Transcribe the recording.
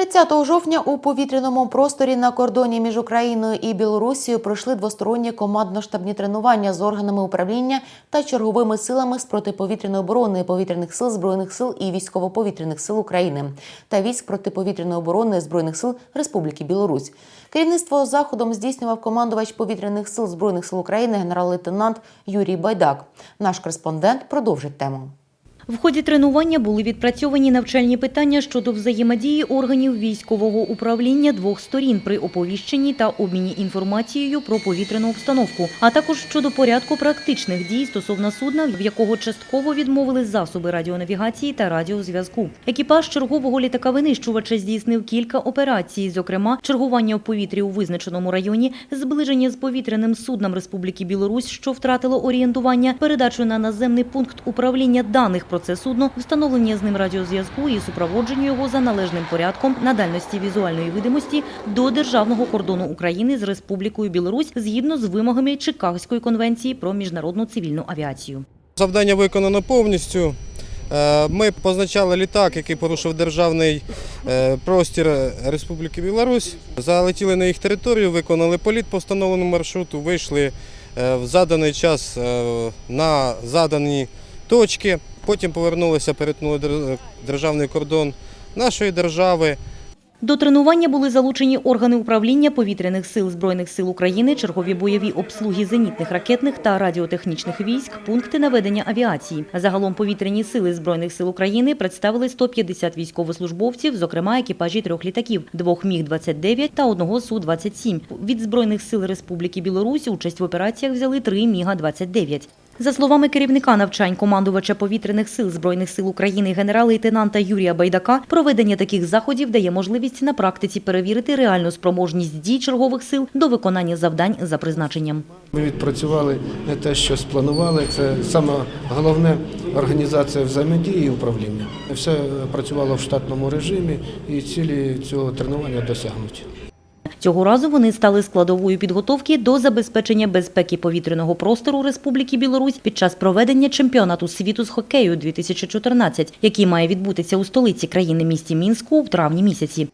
30 жовтня у повітряному просторі на кордоні між Україною і Білорусією пройшли двосторонні командно-штабні тренування з органами управління та черговими силами з протиповітряної оборони повітряних сил збройних сил і військово-повітряних сил України та військ протиповітряної оборони збройних сил Республіки Білорусь. Керівництво заходом здійснював командувач повітряних сил збройних сил України генерал-лейтенант Юрій Байдак. Наш кореспондент продовжить тему. В ході тренування були відпрацьовані навчальні питання щодо взаємодії органів військового управління двох сторін при оповіщенні та обміні інформацією про повітряну обстановку, а також щодо порядку практичних дій стосовно судна, в якого частково відмовили засоби радіонавігації та радіозв'язку. Екіпаж чергового літака винищувача здійснив кілька операцій, зокрема чергування в повітрі у визначеному районі, зближення з повітряним судном Республіки Білорусь, що втратило орієнтування, передачу на наземний пункт управління даних про це судно, встановлення з ним радіозв'язку і супроводження його за належним порядком на дальності візуальної видимості до державного кордону України з Республікою Білорусь згідно з вимогами Чикагської конвенції про міжнародну цивільну авіацію. Завдання виконано повністю. Е, Ми позначали літак, який порушив державний е, простір Республіки Білорусь. Залетіли на їх територію, виконали політ по встановленому маршруту, вийшли е, в заданий час на задані точки. Потім повернулися, перетнули дер- державний кордон нашої держави. До тренування були залучені органи управління повітряних сил Збройних сил України, чергові бойові обслуги зенітних ракетних та радіотехнічних військ, пункти наведення авіації. Загалом повітряні сили Збройних сил України представили 150 військовослужбовців, зокрема екіпажі трьох літаків, двох Міг-29 та одного Су-27. Від Збройних сил Республіки Білорусь участь в операціях взяли три Міга-29. За словами керівника навчань командувача повітряних сил Збройних сил України генерал-лейтенанта Юрія Байдака, проведення таких заходів дає можливість на практиці перевірити реальну спроможність дій чергових сил до виконання завдань за призначенням. Ми відпрацювали не те, що спланували. Це саме головне організація взаємодії і управління. Все працювало в штатному режимі і цілі цього тренування досягнуті. Цього разу вони стали складовою підготовки до забезпечення безпеки повітряного простору Республіки Білорусь під час проведення чемпіонату світу з хокею 2014, який має відбутися у столиці країни місті Мінську в травні місяці.